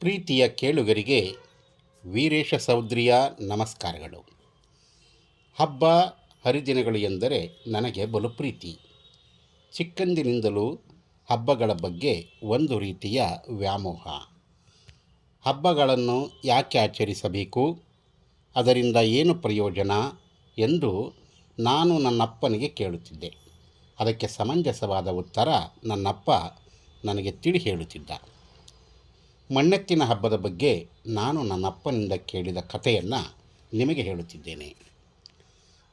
ಪ್ರೀತಿಯ ಕೇಳುಗರಿಗೆ ವೀರೇಶ ಸೌದ್ರಿಯ ನಮಸ್ಕಾರಗಳು. ಹಬ್ಬ ಹರಿದಿನಗಳು ಎಂದರೆ ನನಗೆ ಬಲು ಪ್ರೀತಿ ಚಿಕ್ಕಂದಿನಿಂದಲೂ ಹಬ್ಬಗಳ ಬಗ್ಗೆ ಒಂದು ರೀತಿಯ ವ್ಯಾಮೋಹ. ಹಬ್ಬಗಳನ್ನು ಯಾಕೆ ಆಚರಿಸಬೇಕು? ಅದರಿಂದ ಏನು ಪ್ರಯೋಜನ? ಎಂದು ನಾನು ನನ್ನಪ್ಪನಿಗೆ ಕೇಳುತ್ತಿದ್ದೆ. ಅದಕ್ಕೆ ಸಮಂಜಸವಾದ ಉತ್ತರ ನನ್ನಪ್ಪ ನನಗೆ ತಿಳಿ ಹೇಳುತ್ತಿದ್ದ. ಮಣ್ಣೆತ್ತಿನ ಹಬ್ಬದ ಬಗ್ಗೆ ನಾನು ನನ್ನಪ್ಪನಿಂದ ಕೇಳಿದ ಕಥೆಯನ್ನು ನಿಮಗೆ ಹೇಳುತ್ತಿದ್ದೇನೆ.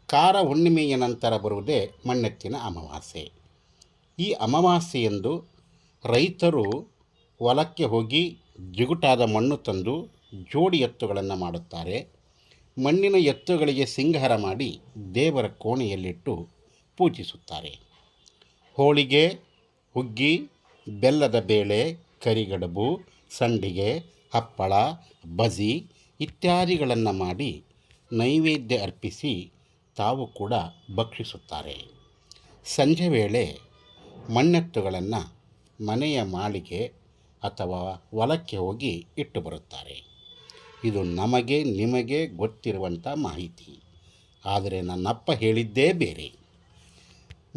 ಕಾರ ಹುಣ್ಣಿಮೆಯ ನಂತರ ಬರುವುದೇ ಮಣ್ಣೆತ್ತಿನ ಅಮಾವಾಸ್ಯೆ. ಈ ಅಮಾವಾಸ್ಯೆಯಂದು ರೈತರು ಹೊಲಕ್ಕೆ ಹೋಗಿ ಜಿಗುಟಾದ ಮಣ್ಣು ತಂದು ಜೋಡಿ ಎತ್ತುಗಳನ್ನು ಮಾಡುತ್ತಾರೆ. ಮಣ್ಣಿನ ಎತ್ತುಗಳಿಗೆ ಸಿಂಗಾರ ಮಾಡಿ ದೇವರ ಕೋಣೆಯಲ್ಲಿಟ್ಟು ಪೂಜಿಸುತ್ತಾರೆ. ಹೋಳಿಗೆ, ಹುಗ್ಗಿ, ಬೆಲ್ಲದ ಬೇಳೆ, ಕರಿಗಡುಬು ಸಂಡಿಗೆ, ಹಪ್ಪಳ, ಬಜಿ ಇತ್ಯಾದಿಗಳನ್ನು ಮಾಡಿ ನೈವೇದ್ಯ ಅರ್ಪಿಸಿ ತಾವು ಕೂಡ ಭಕ್ಷಿಸುತ್ತಾರೆ. ಸಂಜೆ ವೇಳೆ ಮಣ್ಣೆತ್ತುಗಳನ್ನು ಮನೆಯ ಮಾಳಿಗೆ ಅಥವಾ ಹೊಲಕ್ಕೆ ಹೋಗಿ ಇಟ್ಟು ಬರುತ್ತಾರೆ. ಇದು ನಮಗೆ, ನಿಮಗೆ ಗೊತ್ತಿರುವಂಥ ಮಾಹಿತಿ. ಆದರೆ ನನ್ನಪ್ಪ ಹೇಳಿದ್ದೇ ಬೇರೆ.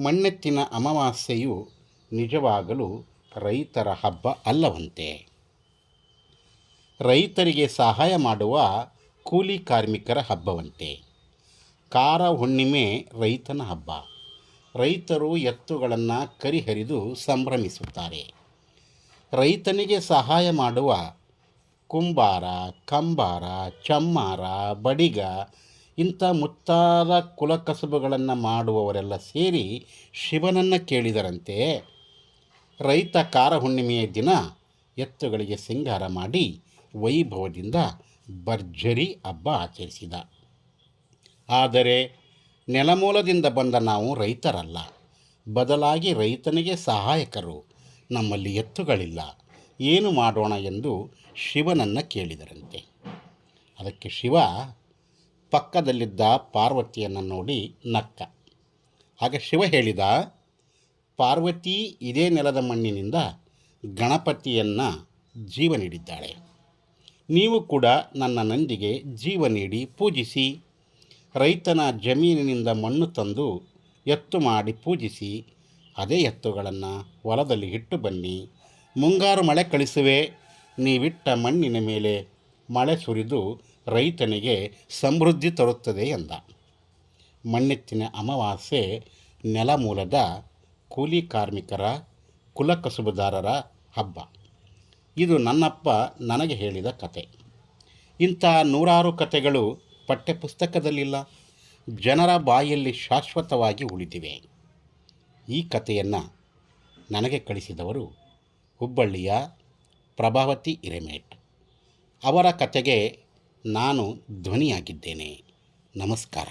ಮಣ್ಣೆತ್ತಿನ ಅಮಾವಾಸ್ಯೆಯು ನಿಜವಾಗಲೂ ರೈತರ ಹಬ್ಬ ಅಲ್ಲವಂತೆ. ರೈತರಿಗೆ ಸಹಾಯ ಮಾಡುವ ಕೂಲಿ ಕಾರ್ಮಿಕರ ಹಬ್ಬವಂತೆ. ಕಾರ ಹುಣ್ಣಿಮೆ ರೈತನ ಹಬ್ಬ. ರೈತರು ಎತ್ತುಗಳನ್ನು ಕರಿಹರಿದು ಸಂಭ್ರಮಿಸುತ್ತಾರೆ. ರೈತನಿಗೆ ಸಹಾಯ ಮಾಡುವ ಕುಂಬಾರ, ಕಂಬಾರ, ಚಮ್ಮಾರ, ಬಡಿಗ ಇಂಥ ಮುತ್ತಾದ ಕುಲಕಸಬುಗಳನ್ನು ಮಾಡುವವರೆಲ್ಲ ಸೇರಿ ಶಿವನನ್ನು ಕೇಳಿದರಂತೆ. ರೈತ ಕಾರ ಹುಣ್ಣಿಮೆಯ ದಿನ ಎತ್ತುಗಳಿಗೆ ಸಿಂಗಾರ ಮಾಡಿ ವೈಭವದಿಂದ ಭರ್ಜರಿ ಹಬ್ಬ ಆಚರಿಸಿದ. ಆದರೆ ನೆಲಮೂಲದಿಂದ ಬಂದ ನಾವು ರೈತರಲ್ಲ. ಬದಲಾಗಿ ರೈತನಿಗೆ ಸಹಾಯಕರು ನಮ್ಮಲ್ಲಿ ಎತ್ತುಗಳಿಲ್ಲ. ಏನು ಮಾಡೋಣ ಎಂದು ಶಿವನನ್ನು ಕೇಳಿದರಂತೆ. ಅದಕ್ಕೆ ಶಿವ ಪಕ್ಕದಲ್ಲಿದ್ದ ಪಾರ್ವತಿಯನ್ನು ನೋಡಿ ನಕ್ಕ. ಆಗ ಶಿವ ಹೇಳಿದ, ಪಾರ್ವತಿ ಇದೇ ನೆಲದ ಮಣ್ಣಿನಿಂದ ಗಣಪತಿಯನ್ನು ಜೀವ ನೀಡಿದ್ದಾಳೆ. ನೀವು ಕೂಡ ನನ್ನ ನಂದಿಗೆ ಜೀವ ನೀಡಿ ಪೂಜಿಸಿ. ರೈತನ ಜಮೀನಿನಿಂದ ಮಣ್ಣು ತಂದು ಎತ್ತು ಮಾಡಿ ಪೂಜಿಸಿ. ಅದೇ ಎತ್ತುಗಳನ್ನು ಹೊಲದಲ್ಲಿ ಇಟ್ಟು ಬನ್ನಿ. ಮುಂಗಾರು ಮಳೆ ಕಳಿಸುವೆ. ನೀವಿಟ್ಟ ಮಣ್ಣಿನ ಮೇಲೆ ಮಳೆ ಸುರಿದು ರೈತನಿಗೆ ಸಮೃದ್ಧಿ ತರುತ್ತದೆ ಎಂದ. ಮಣ್ಣೆತ್ತಿನ ಅಮಾವಾಸ್ಯೆ ನೆಲಮೂಲದ ಕೂಲಿ ಕಾರ್ಮಿಕರ ಕುಲಕಸುಬುದಾರರ ಹಬ್ಬ. ಇದು ನನ್ನಪ್ಪ ನನಗೆ ಹೇಳಿದ ಕತೆ. ಇಂಥ ನೂರಾರು ಕತೆಗಳು ಪಠ್ಯಪುಸ್ತಕದಲ್ಲಿಲ್ಲ, ಜನರ ಬಾಯಲ್ಲಿ ಶಾಶ್ವತವಾಗಿ ಉಳಿದಿವೆ. ಈ ಕಥೆಯನ್ನು ನನಗೆ ಕಳಿಸಿದವರು ಹುಬ್ಬಳ್ಳಿಯ ಪ್ರಭಾವತಿ ಇರೆಮೇಟ್ ಅವರ ಕತೆಗೆ ನಾನು ಧ್ವನಿಯಾಗಿದ್ದೇನೆ. ನಮಸ್ಕಾರ.